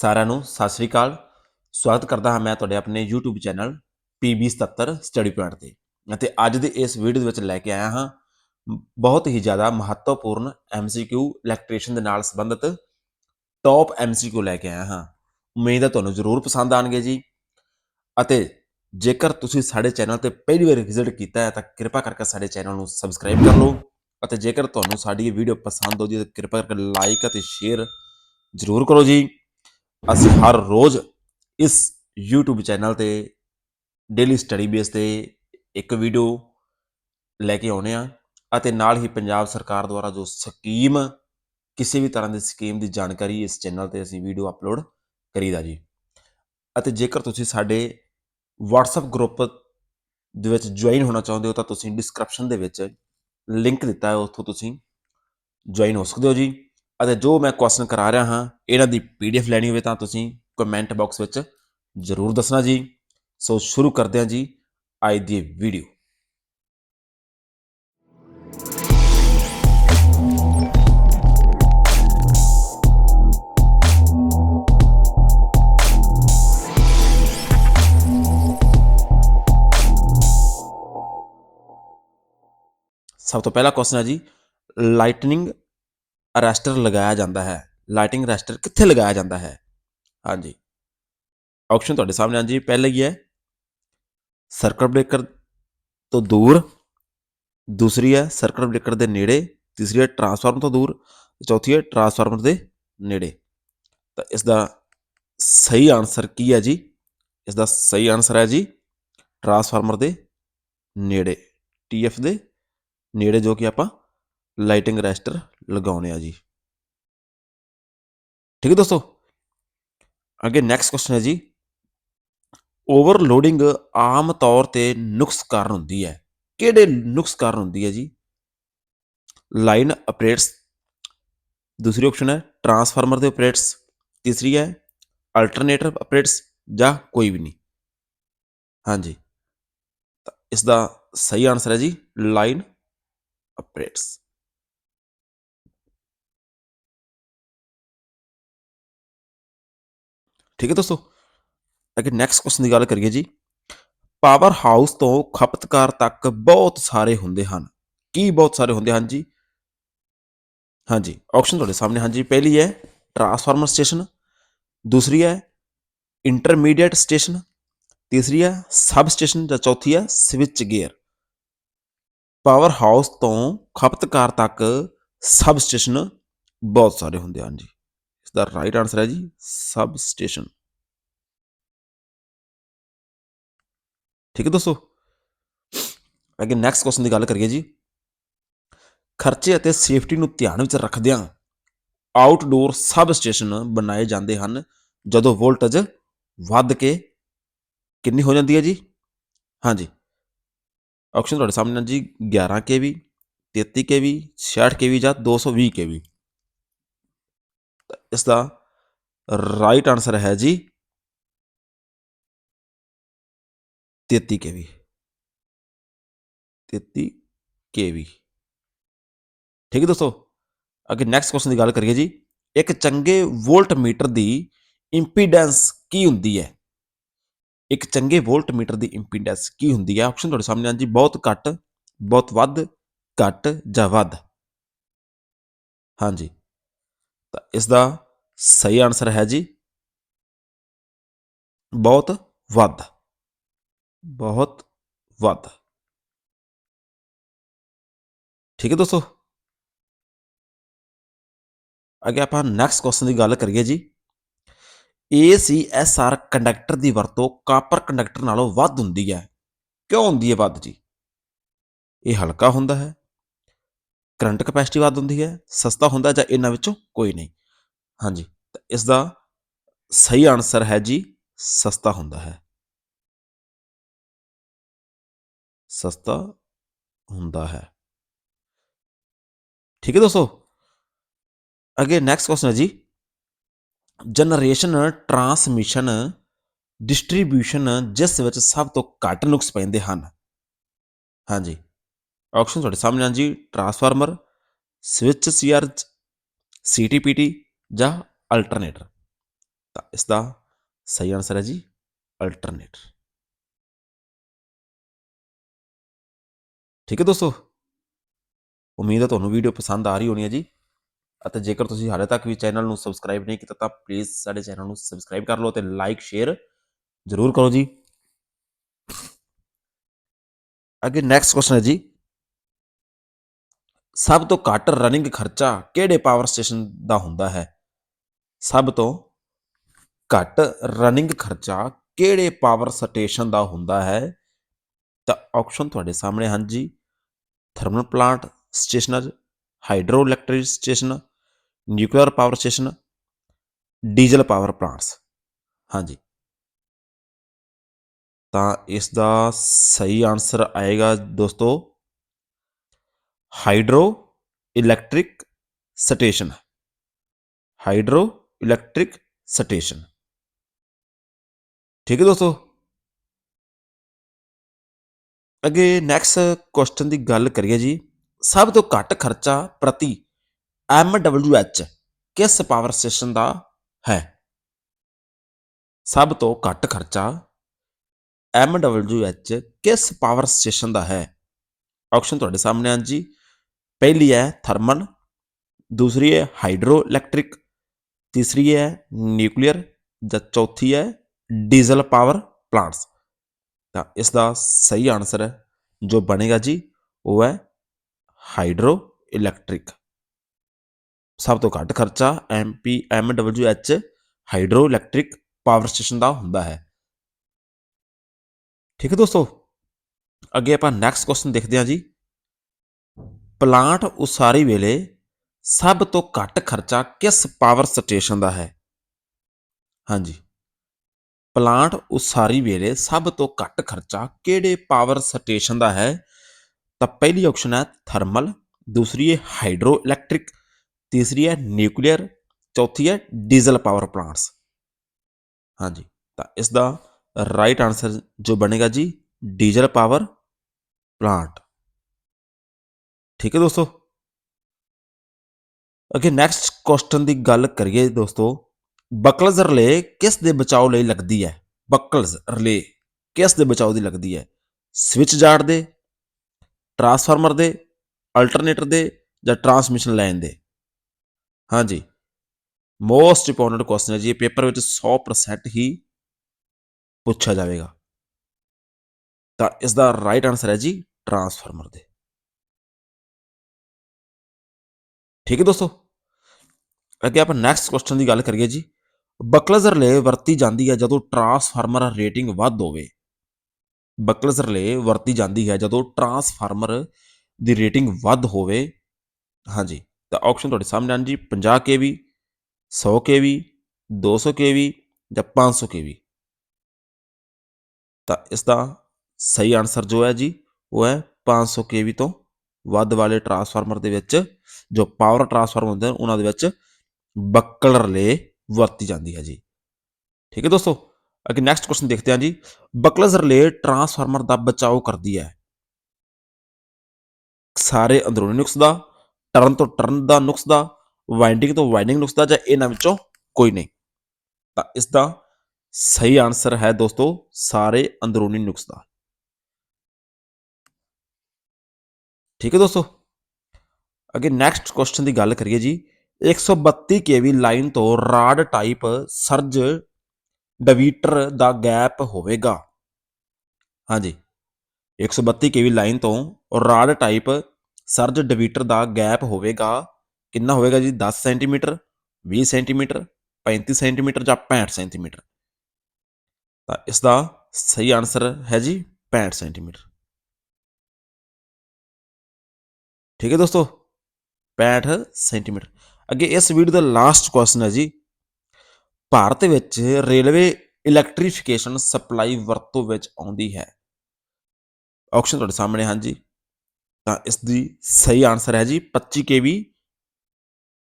ਸਾਰਿਆਂ ਨੂੰ ਸਤਿ ਸ੍ਰੀ ਅਕਾਲ। ਸਵਾਗਤ ਕਰਦਾ ਹਾਂ ਮੈਂ ਤੁਹਾਡੇ ਆਪਣੇ YouTube channel PB77 study point ਤੇ। ਅਤੇ ਅੱਜ ਦੇ ਇਸ ਵੀਡੀਓ ਦੇ ਵਿੱਚ ਲੈ ਕੇ ਆਇਆ ਹਾਂ ਬਹੁਤ ਹੀ ਜ਼ਿਆਦਾ ਮਹੱਤਵਪੂਰਨ MCQ ਇਲੈਕਟ੍ਰੀਸ਼ਨ ਦੇ ਨਾਲ ਸੰਬੰਧਿਤ ਟੌਪ MCQ ਲੈ ਕੇ ਆਇਆ ਹਾਂ। ਉਮੀਦ ਹੈ ਤੁਹਾਨੂੰ ਜ਼ਰੂਰ ਪਸੰਦ ਆਣਗੇ ਜੀ। ਅਤੇ ਜੇਕਰ ਤੁਸੀਂ ਸਾਡੇ ਚੈਨਲ ਤੇ ਪਹਿਲੀ ਵਾਰ ਵਿਜ਼ਿਟ ਕੀਤਾ ਹੈ ਤਾਂ ਕਿਰਪਾ ਕਰਕੇ ਸਾਡੇ ਚੈਨਲ ਨੂੰ ਸਬਸਕ੍ਰਾਈਬ ਕਰ ਲਓ। ਅਤੇ ਜੇਕਰ ਤੁਹਾਨੂੰ ਸਾਡੀ ਇਹ ਵੀਡੀਓ ਪਸੰਦ ਆਉਂਦੀ ਹੈ ਤਾਂ ਕਿਰਪਾ ਕਰਕੇ ਲਾਈਕ ਅਤੇ ਸ਼ੇਅਰ ਜ਼ਰੂਰ ਕਰੋ ਜੀ। ਅਸੀਂ ਹਰ ਰੋਜ਼ ਇਸ YouTube ਚੈਨਲ ਤੇ ਡੇਲੀ ਸਟੱਡੀ ਬੇਸ ਤੇ ਇੱਕ ਵੀਡੀਓ ਲੈ ਕੇ ਆਉਨੇ ਆ ਅਤੇ ਨਾਲ ਹੀ ਪੰਜਾਬ ਸਰਕਾਰ ਦੁਆਰਾ ਜੋ ਸਕੀਮ, ਕਿਸੇ ਵੀ ਤਰ੍ਹਾਂ ਦੀ ਸਕੀਮ ਦੀ ਜਾਣਕਾਰੀ ਇਸ ਚੈਨਲ ਤੇ ਅਸੀਂ ਵੀਡੀਓ ਅਪਲੋਡ ਕਰੀਦਾ ਜੀ। ਅਤੇ ਜੇਕਰ ਤੁਸੀਂ ਸਾਡੇ WhatsApp ਗਰੁੱਪ ਦੇ ਵਿੱਚ ਜੁਆਇਨ ਹੋਣਾ ਚਾਹੁੰਦੇ ਹੋ ਤਾਂ ਤੁਸੀਂ ਡਿਸਕ੍ਰਿਪਸ਼ਨ ਦੇ ਵਿੱਚ ਲਿੰਕ ਦਿੱਤਾ ਹੈ, ਉੱਥੋਂ ਤੁਸੀਂ ਜੁਆਇਨ ਹੋ ਸਕਦੇ ਹੋ ਜੀ। ਅਤੇ ਜੋ ਮੈਂ ਕੁਐਸਚਨ ਕਰਾ ਰਿਹਾ ਹਾਂ, ਇਹਨਾਂ ਦੀ ਪੀਡੀਐਫ ਲੈਣੀ ਹੋਵੇ ਤਾਂ ਤੁਸੀਂ ਕਮੈਂਟ ਬਾਕਸ ਵਿੱਚ ਜ਼ਰੂਰ ਦੱਸਣਾ ਜੀ। ਸੋ ਸ਼ੁਰੂ ਕਰਦੇ ਹਾਂ ਜੀ ਅੱਜ ਦੀ ਵੀਡੀਓ ਸਭ ਤੋਂ ਪਹਿਲਾ ਕੁਐਸਚਨ ਹੈ ਜੀ ਲਾਈਟਨਿੰਗ ਅਰੈਸਟਰ ਲਗਾਇਆ ਜਾਂਦਾ ਹੈ। ਲਾਈਟਿੰਗ ਅਰੈਸਟਰ ਕਿੱਥੇ ਲਗਾਇਆ ਜਾਂਦਾ ਹੈ? ਹਾਂਜੀ। ਆਪਸ਼ਨ ਤੁਹਾਡੇ ਸਾਹਮਣੇ ਹਾਂ ਜੀ। ਪਹਿਲਾ ਹੀ ਹੈ? ਸਰਕਟ ਬ੍ਰੇਕਰ ਤੋਂ ਦੂਰ। ਦੂਸਰੀ ਹੈ ਸਰਕਟ ਬ੍ਰੇਕਰ ਦੇ ਨੇੜੇ। ਤੀਸਰੀ ਹੈ ਟਰਾਂਸਫਾਰਮਰ ਤੋਂ ਦੂਰ। ਚੌਥੀ ਹੈ ਟਰਾਂਸਫਾਰਮਰ ਦੇ ਨੇੜੇ। ਤਾਂ ਇਸ ਦਾ ਸਹੀ ਆਨਸਰ ਕੀ ਹੈ ਜੀ? ਇਸ ਦਾ ਸਹੀ ਆਨਸਰ ਹੈ ਜੀ ਟਰਾਂਸਫਾਰਮਰ ਦੇ ਨੇੜੇ। ਟੀਐਫ ਦੇ ਨੇੜੇ ਜੋ ਕਿ ਆਪਾਂ ਲਾਈਟਿੰਗ ਅਰੈਸਟਰ ਲਗਾਉਣੇ ਆ ਜੀ। ਠੀਕ ਹੈ ਦੋਸਤੋ? ਅੱਗੇ ਨੈਕਸਟ ਕੁਐਸਚਨ ਹੈ ਜੀ। ਓਵਰਲੋਡਿੰਗ ਆਮ ਤੌਰ ਤੇ ਨੁਕਸ ਕਾਰਨ ਹੁੰਦੀ ਹੈ। ਕਿਹੜੇ ਨੁਕਸ ਕਾਰਨ ਹੁੰਦੀ ਹੈ ਜੀ? ਲਾਈਨ ਆਪਰੇਟਸ ਦੂਸਰੀ ਆਪਸ਼ਨ ਹੈ ਟਰਾਂਸਫਾਰਮਰ ਦੇ ਆਪਰੇਟਸ ਤੀਸਰੀ ਹੈ ਅਲਟਰਨੇਟਰ ਆਪਰੇਟਸ ਜਾਂ ਕੋਈ ਵੀ ਨਹੀਂ। ਹਾਂਜੀ। ਤਾਂ ਇਸ ਦਾ ਸਹੀ ਆਨਸਰ ਹੈ ਜੀ ਲਾਈਨ ਆਪਰੇਟਸ ਠੀਕ ਹੈ ਦੋਸਤੋ? ਅੱਗੇ ਨੈਕਸਟ ਕੁਐਸਚਨ ਦੀ ਗੱਲ ਕਰੀਏ ਜੀ। ਪਾਵਰ ਹਾਊਸ ਤੋਂ ਖਪਤਕਾਰ ਤੱਕ ਬਹੁਤ ਸਾਰੇ ਹੁੰਦੇ ਹਨ। ਕੀ ਬਹੁਤ ਸਾਰੇ ਹੁੰਦੇ ਹਨ ਜੀ? ਹਾਂਜੀ ਆਪਸ਼ਨ ਤੁਹਾਡੇ ਸਾਹਮਣੇ ਹਾਂਜੀ। ਪਹਿਲੀ ਹੈ ਟਰਾਂਸਫਾਰਮਰ ਸਟੇਸ਼ਨ ਦੂਸਰੀ ਹੈ ਇੰਟਰਮੀਡੀਏਟ ਸਟੇਸ਼ਨ ਤੀਸਰੀ ਹੈ ਸਬ ਸਟੇਸ਼ਨ ਜਾਂ ਚੌਥੀ ਹੈ ਸਵਿਚ ਗੇਅਰ ਪਾਵਰ ਹਾਊਸ ਤੋਂ ਖਪਤਕਾਰ ਤੱਕ ਸਬ ਸਟੇਸ਼ਨ ਬਹੁਤ ਸਾਰੇ ਹੁੰਦੇ ਹਨ ਜੀ। ਇਸ ਦਾ ਰਾਈਟ ਆਨਸਰ ਹੈ ਜੀ ਸਬ ਸਟੇਸ਼ਨ ਠੀਕ ਹੈ ਦੋਸਤੋ? ਅੱਗੇ ਨੈਕਸਟ ਕੁਐਸਚਨ ਦੀ ਗੱਲ ਕਰੀਏ ਜੀ। ਖਰਚੇ ਅਤੇ ਸੇਫਟੀ ਨੂੰ ਧਿਆਨ ਵਿੱਚ ਰੱਖਦਿਆਂ ਆਊਟਡੋਰ ਸਬ ਸਟੇਸ਼ਨ ਬਣਾਏ ਜਾਂਦੇ ਹਨ, ਜਦੋਂ ਵੋਲਟੇਜ ਵੱਧ ਕੇ ਕਿੰਨੀ ਹੋ ਜਾਂਦੀ ਹੈ ਜੀ? ਹਾਂਜੀ। ਆਪਸ਼ਨ ਤੁਹਾਡੇ ਸਾਹਮਣੇ ਹੈ ਜੀ 11 ਕੇਵੀ 33 ਕੇਵੀ 66 ਕੇਵੀ ਜਾਂ 220 ਕੇਵੀ ਇਸ ਦਾ ਰਾਈਟ ਆਨਸਰ ਹੈ ਜੀ 33 ਕੇਵੀ। 33 ਕੇਵੀ। ਠੀਕ ਹੈ ਦੋਸਤੋ, ਅੱਗੇ ਨੈਕਸਟ ਕੁਐਸਚਨ ਦੀ ਗੱਲ ਕਰੀਏ ਜੀ। ਇੱਕ ਚੰਗੇ ਵੋਲਟ ਮੀਟਰ ਦੀ ਇੰਪੀਡੈਂਸ ਕੀ ਹੁੰਦੀ ਹੈ? ਇੱਕ ਚੰਗੇ ਵੋਲਟ ਮੀਟਰ ਦੀ ਇੰਪੀਡੈਂਸ ਕੀ ਹੁੰਦੀ ਹੈ? ਆਪਸ਼ਨ ਤੁਹਾਡੇ ਸਾਹਮਣੇ ਆ ਜੀ, ਬਹੁਤ ਘੱਟ, ਬਹੁਤ ਵੱਧ, ਘੱਟ ਜਾਂ ਵੱਧ। ਹਾਂਜੀ। ਤਾਂ ਇਸ ਦਾ ਸਹੀ ਆਨਸਰ ਹੈ ਜੀ ਬਹੁਤ ਵੱਧ ਬਹੁਤ ਵੱਧ। ਠੀਕ ਹੈ ਦੋਸਤੋ? ਅੱਗੇ ਆਪਾਂ ਨੈਕਸਟ ਕੁਐਸਚਨ ਦੀ ਗੱਲ ਕਰੀਏ ਜੀ। ACSR ਕੰਡਕਟਰ ਦੀ ਵਰਤੋਂ ਕਾਪਰ ਕੰਡਕਟਰ ਨਾਲੋਂ ਵੱਧ ਹੁੰਦੀ ਹੈ। ਕਿਉਂ ਹੁੰਦੀ ਹੈ ਵੱਧ ਜੀ? ਇਹ ਹਲਕਾ ਹੁੰਦਾ ਹੈ। ਕਰੰਟ ਕਪੈਸਿਟੀ ਵੱਧ ਹੁੰਦੀ ਹੈ, ਸਸਤਾ ਹੁੰਦਾ ਜਾਂ ਇਹਨਾਂ ਵਿੱਚੋਂ ਕੋਈ ਨਹੀਂ। ਹਾਂਜੀ, ਤਾਂ ਇਸ ਦਾ ਸਹੀ ਆਨਸਰ ਹੈ ਜੀ, ਸਸਤਾ ਹੁੰਦਾ ਹੈ। ਸਸਤਾ ਹੁੰਦਾ ਹੈ। ਠੀਕ ਹੈ ਦੋਸਤੋ? ਅੱਗੇ ਨੈਕਸਟ ਕੁਐਸਚਨ ਹੈ ਜੀ। ਜਨਰੇਸ਼ਨ ਟਰਾਂਸਮਿਸ਼ਨ ਡਿਸਟ੍ਰੀਬਿਊਸ਼ਨ ਜਿਸ ਵਿੱਚ ਸਭ ਤੋਂ ਘੱਟ ਨੁਕਸ ਪੈਂਦੇ ਹਨ। ਹਾਂਜੀ। ਆਪਸ਼ਨ ਤੁਹਾਡੇ ਸਾਹਮਣੇ ਹਨ ਜੀ ਟਰਾਂਸਫਾਰਮਰ ਸਵਿਚ ਸੀਆਰਚ ਸੀਟੀਪੀਟੀ ਜਾਂ ਅਲਟਰਨੇਟਰ ਤਾਂ ਇਸ ਦਾ ਸਹੀ ਆਨਸਰ ਹੈ ਜੀ ਅਲਟਰਨੇਟਰ ਠੀਕ ਹੈ ਦੋਸਤੋ? ਉਮੀਦ ਹੈ ਤੁਹਾਨੂੰ ਵੀਡੀਓ ਪਸੰਦ ਆ ਰਹੀ ਹੋਣੀ ਹੈ ਜੀ। ਅਤੇ ਜੇਕਰ ਤੁਸੀਂ ਹਾਲੇ ਤੱਕ ਵੀ ਚੈਨਲ ਨੂੰ ਸਬਸਕ੍ਰਾਈਬ ਨਹੀਂ ਕੀਤਾ, ਤਾਂ ਪਲੀਜ਼ ਸਾਡੇ ਚੈਨਲ ਨੂੰ ਸਬਸਕ੍ਰਾਈਬ ਕਰ ਲਓ ਤੇ ਲਾਈਕ ਸ਼ੇਅਰ ਜ਼ਰੂਰ ਕਰੋ ਜੀ। ਅੱਗੇ ਨੈਕਸਟ ਕੁਐਸਚਨ ਹੈ ਜੀ। ਸਭ ਤੋਂ ਘੱਟ ਰਨਿੰਗ ਖਰਚਾ ਕਿਹੜੇ ਪਾਵਰ ਸਟੇਸ਼ਨ ਦਾ ਹੁੰਦਾ ਹੈ? ਸਭ ਤੋਂ ਘੱਟ ਰਨਿੰਗ ਖਰਚਾ ਕਿਹੜੇ ਪਾਵਰ ਸਟੇਸ਼ਨ ਦਾ ਹੁੰਦਾ ਹੈ? ਤਾਂ ਆਪਸ਼ਨ ਤੁਹਾਡੇ ਸਾਹਮਣੇ ਹਨ ਜੀ। Thermal plant stationer hydro electric station nuclear power station diesel power plants ਹਾਂਜੀ ਤਾਂ ਇਸ ਦਾ ਸਹੀ ਆਨਸਰ ਆਏਗਾ ਦੋਸਤੋ hydro electric station. Hydro electric station. ਠੀਕ ਹੈ ਦੋਸਤੋ? ਅੱਗੇ ਨੈਕਸਟ ਕੁਐਸਚਨ ਦੀ ਗੱਲ ਕਰੀਏ ਜੀ। ਸਭ ਤੋਂ ਘੱਟ ਖਰਚਾ ਪ੍ਰਤੀ MWH ਕਿਸ ਪਾਵਰ ਸਟੇਸ਼ਨ ਦਾ ਹੈ? ਸਭ ਤੋਂ ਘੱਟ ਖਰਚਾ MWH ਕਿਸ ਪਾਵਰ ਸਟੇਸ਼ਨ ਦਾ ਹੈ? ਆਪਸ਼ਨ ਤੁਹਾਡੇ ਸਾਹਮਣੇ ਹਨ ਜੀ। ਪਹਿਲੀ ਹੈ ਥਰਮਲ, ਦੂਸਰੀ ਹੈ ਹਾਈਡਰੋ ਇਲੈਕਟ੍ਰਿਕ ਤੀਸਰੀ ਹੈ ਨਿਊਕਲੀਅਰ ਜਾਂ ਚੌਥੀ ਹੈ ਡੀਜ਼ਲ ਪਾਵਰ ਪਲਾਂਟਸ। ਤਾਂ ਇਸ ਦਾ ਸਹੀ ਆਨਸਰ ਹੈ, ਜੋ ਬਣੇਗਾ ਜੀ, ਉਹ ਹੈ ਹਾਈਡਰੋ ਇਲੈਕਟ੍ਰਿਕ ਸਭ ਤੋਂ ਘੱਟ ਖਰਚਾ MP, M W H hydro electric power station ਦਾ ਹੁੰਦਾ ਹੈ। ਠੀਕ ਹੈ ਦੋਸਤੋ, ਅੱਗੇ ਆਪਾਂ ਨੈਕਸਟ ਕੁਐਸਚਨ ਦੇਖਦੇ ਹਾਂ ਜੀ। ਪਲਾਂਟ ਉਸਾਰੀ ਵੇਲੇ ਸਭ ਤੋਂ ਘੱਟ ਖਰਚਾ ਕਿਸ ਪਾਵਰ ਸਟੇਸ਼ਨ ਦਾ ਹੈ? ਹਾਂਜੀ। ਪਲਾਂਟ ਉਸਾਰੀ ਵੇਲੇ ਸਭ ਤੋਂ ਘੱਟ ਖਰਚਾ ਕਿਹੜੇ ਪਾਵਰ ਸਟੇਸ਼ਨ ਦਾ ਹੈ? ਤਾਂ ਪਹਿਲੀ ਆਪਸ਼ਨ ਹੈ ਥਰਮਲ ਦੂਸਰੀ ਹੈ ਹਾਈਡਰੋ ਇਲੈਕਟ੍ਰਿਕ ਤੀਸਰੀ ਹੈ ਨਿਊਕਲੀਅਰ ਚੌਥੀ ਹੈ ਡੀਜ਼ਲ ਪਾਵਰ ਪਲਾਂਟਸ ਹਾਂਜੀ, ਤਾਂ ਇਸ ਦਾ ਰਾਈਟ ਆਨਸਰ ਜੋ ਬਣੇਗਾ ਜੀ ਡੀਜ਼ਲ ਪਾਵਰ ਪਲਾਂਟ ਠੀਕ ਹੈ ਦੋਸਤੋ? ਅੱਗੇ ਨੈਕਸਟ ਕੁਐਸਚਨ ਦੀ ਗੱਲ ਕਰੀਏ ਦੋਸਤੋ ਬਕਲਜ਼ ਰਲੇ ਕਿਸ ਦੇ ਬਚਾਓ ਲਈ ਲੱਗਦੀ ਹੈ? ਬਕਲਜ਼ ਰਿਲੇ ਕਿਸ ਦੇ ਬਚਾਓ ਦੀ ਲੱਗਦੀ ਹੈ? ਸਵਿਚ ਜਾਰਡ ਦੇ ਟਰਾਂਸਫਾਰਮਰ ਦੇ ਅਲਟਰਨੇਟਰ ਦੇ ਜਾਂ ਟਰਾਂਸਮਿਸ਼ਨ ਲਾਈਨ ਦੇ? ਹਾਂਜੀ। ਮੋਸਟ ਇੰਪੋਰਟੈਂਟ ਕੁਐਸਚਨ ਹੈ ਜੀ, ਇਹ ਪੇਪਰ ਵਿੱਚ 100% ਹੀ ਪੁੱਛਿਆ ਜਾਵੇਗਾ। ਤਾਂ ਇਸ ਦਾ ਰਾਈਟ ਆਨਸਰ ਹੈ ਜੀ ਟਰਾਂਸਫਾਰਮਰ ਦੇ। ਠੀਕ ਹੈ ਦੋਸਤੋ? ਅੱਗੇ ਆਪਾਂ ਨੈਕਸਟ ਕੁਐਸਚਨ ਦੀ ਗੱਲ ਕਰੀਏ ਜੀ। ਬਕਲਜ਼ ਰਿਲੇ ਵਰਤੀ ਜਾਂਦੀ ਹੈ ਜਦੋਂ ਟਰਾਂਸਫਾਰਮਰ ਰੇਟਿੰਗ ਵੱਧ ਹੋਵੇ। ਬਕਲਜ਼ ਰਿਲੇ ਵਰਤੀ ਜਾਂਦੀ ਹੈ ਜਦੋਂ ਟਰਾਂਸਫਾਰਮਰ ਦੀ ਰੇਟਿੰਗ ਵੱਧ ਹੋਵੇ। ਹਾਂਜੀ, ਤਾਂ ਆਪਸ਼ਨ ਤੁਹਾਡੇ ਸਾਹਮਣੇ ਹਨ ਜੀ। 50 kV 100 kV 200 kV ਜਾਂ 500 kV ਤਾਂ ਇਸ ਦਾ ਸਹੀ ਆਨਸਰ ਜੋ ਹੈ ਜੀ, ਉਹ ਹੈ 500 kV ਤੋਂ ਵੱਧ ਵਾਲੇ ਟਰਾਂਸਫਾਰਮਰ ਦੇ ਵਿੱਚ ਜੋ ਪਾਵਰ ਟਰਾਂਸਫਾਰਮਰ ਹੁੰਦੇ ਹਨ, ਉਹਨਾਂ ਦੇ ਵਿੱਚ ਬੱਕਲ ਰਿਲੇ ਵਰਤੀ ਜਾਂਦੀ ਹੈ ਜੀ। ਠੀਕ ਹੈ ਦੋਸਤੋ, ਅੱਗੇ ਨੈਕਸਟ ਕੁਐਸਚਨ ਦੇਖਦੇ ਹਾਂ ਜੀ। ਬਕਲਜ਼ ਰਿਲੇ ਟਰਾਂਸਫਾਰਮਰ ਦਾ ਬਚਾਓ ਕਰਦੀ ਹੈ। ਸਾਰੇ ਅੰਦਰੂਨੀ ਨੁਕਸ ਦਾ, ਟਰਨ ਤੋਂ ਟਰਨ ਦਾ ਨੁਕਸ ਦਾ ਵਾਈਂਡਿੰਗ ਤੋਂ ਵਾਈਂਡਿੰਗ ਨੁਕਸ ਦਾ, ਜਾਂ ਇਹਨਾਂ ਵਿੱਚੋਂ ਕੋਈ ਨਹੀਂ। ਤਾਂ ਇਸ ਦਾ ਸਹੀ ਆਨਸਰ ਹੈ ਦੋਸਤੋ, ਸਾਰੇ ਅੰਦਰੂਨੀ ਨੁਕਸ ਦਾ। ਠੀਕ ਹੈ ਦੋਸਤੋ। ਅੱਗੇ ਨੈਕਸਟ ਕੁਐਸਚਨ ਦੀ ਗੱਲ ਕਰੀਏ ਜੀ। 132 kV ਲਾਈਨ ਤੋਂ ਰਾਡ ਟਾਈਪ ਸਰਜ ਡਵੀਟਰ ਦਾ ਗੈਪ ਹੋਵੇਗਾ। ਹਾਂਜੀ। 132 kV ਲਾਈਨ ਤੋਂ ਰਾਡ ਟਾਈਪ ਸਰਜ ਡਵੀਟਰ ਦਾ ਗੈਪ ਹੋਵੇਗਾ। ਕਿੰਨਾ ਹੋਵੇਗਾ ਜੀ? 10 ਸੈਂਟੀਮੀਟਰ 20 ਸੈਂਟੀਮੀਟਰ 35 ਸੈਂਟੀਮੀਟਰ ਜਾਂ 65 ਸੈਂਟੀਮੀਟਰ। ਤਾਂ ਇਸ ਦਾ ਸਹੀ ਆਨਸਰ ਹੈ ਜੀ 65 ਸੈਂਟੀਮੀਟਰ। ਠੀਕ ਹੈ ਦੋਸਤੋ? 65 ਸੈਂਟੀਮੀਟਰ। ਅੱਗੇ ਇਸ ਵੀਡੀਓ ਦਾ ਲਾਸਟ ਕੁਐਸਚਨ ਹੈ ਜੀ। ਭਾਰਤ ਵਿੱਚ ਰੇਲਵੇ ਇਲੈਕਟ੍ਰੀਫਿਕੇਸ਼ਨ ਸਪਲਾਈ ਵਰਤੋਂ ਵਿੱਚ ਆਉਂਦੀ ਹੈ। ਆਪਸ਼ਨ ਤੁਹਾਡੇ ਸਾਹਮਣੇ ਹਨ ਜੀ। ਤਾਂ ਇਸ ਦੀ ਸਹੀ ਆਨਸਰ ਹੈ ਜੀ 25 kV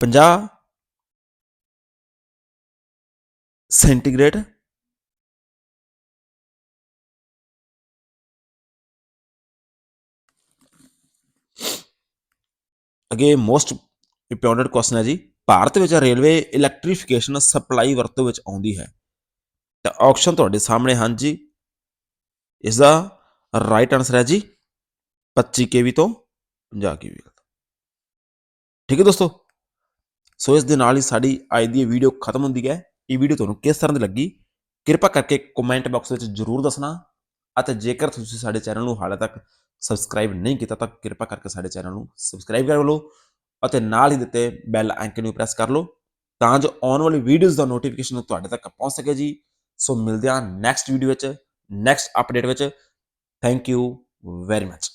50 ਸੈਂਟੀਗ੍ਰੇਡ ਅੱਗੇ ਮੋਸਟ ਇੰਪੋਰਟੈਂਟ ਕੁਐਸਚਨ ਹੈ ਜੀ, ਭਾਰਤ ਵਿੱਚ ਰੇਲਵੇ ਇਲੈਕਟ੍ਰੀਫਿਕੇਸ਼ਨ ਸਪਲਾਈ ਵਰਤੋਂ ਵਿੱਚ ਆਉਂਦੀ ਹੈ। ਤਾਂ ਆਪਸ਼ਨ ਤੁਹਾਡੇ ਸਾਹਮਣੇ ਹਨ ਜੀ। ਇਸ ਦਾ ਰਾਈਟ ਆਨਸਰ ਹੈ ਜੀ 25 ਕੇਵੀ ਤੋਂ 50 ਕੇਵੀ ਠੀਕ ਹੈ ਦੋਸਤੋ? ਸੋ ਇਸ ਦੇ ਨਾਲ ਹੀ ਸਾਡੀ ਅੱਜ ਦੀ ਵੀਡੀਓ ਖਤਮ ਹੁੰਦੀ ਹੈ। ਇਹ ਵੀਡੀਓ ਤੁਹਾਨੂੰ ਕਿਸ ਤਰ੍ਹਾਂ ਦੀ ਲੱਗੀ? ਕਿਰਪਾ ਕਰਕੇ ਕਮੈਂਟ ਬਾਕਸ ਵਿੱਚ ਜਰੂਰ ਦੱਸਣਾ। ਅਤੇ ਜੇਕਰ ਤੁਸੀਂ ਸਾਡੇ ਚੈਨਲ ਨੂੰ ਹਾਲੇ ਤੱਕ ਸਬਸਕ੍ਰਾਈਬ ਨਹੀਂ ਕੀਤਾ ਤਾਂ ਕਿਰਪਾ ਕਰਕੇ ਸਾਡੇ ਚੈਨਲ ਨੂੰ ਸਬਸਕ੍ਰਾਈਬ ਕਰ ਲਓ ਅਤੇ ਨਾਲ ਹੀ ਦਿੱਤੇ ਬੈਲ ਆਈਕਨ ਨੂੰ ਪ੍ਰੈਸ ਕਰ ਲਓ ਤਾਂ ਜੋ ਆਉਣ ਵਾਲੀ ਵੀਡੀਓਜ਼ ਦਾ ਨੋਟੀਫਿਕੇਸ਼ਨ ਤੁਹਾਡੇ ਤੱਕ ਪਹੁੰਚ ਸਕੇ ਜੀ। ਸੋ ਮਿਲਦੇ ਹਾਂ ਨੈਕਸਟ ਵੀਡੀਓ ਵਿੱਚ ਨੈਕਸਟ ਅਪਡੇਟ ਵਿੱਚ। Thank you very much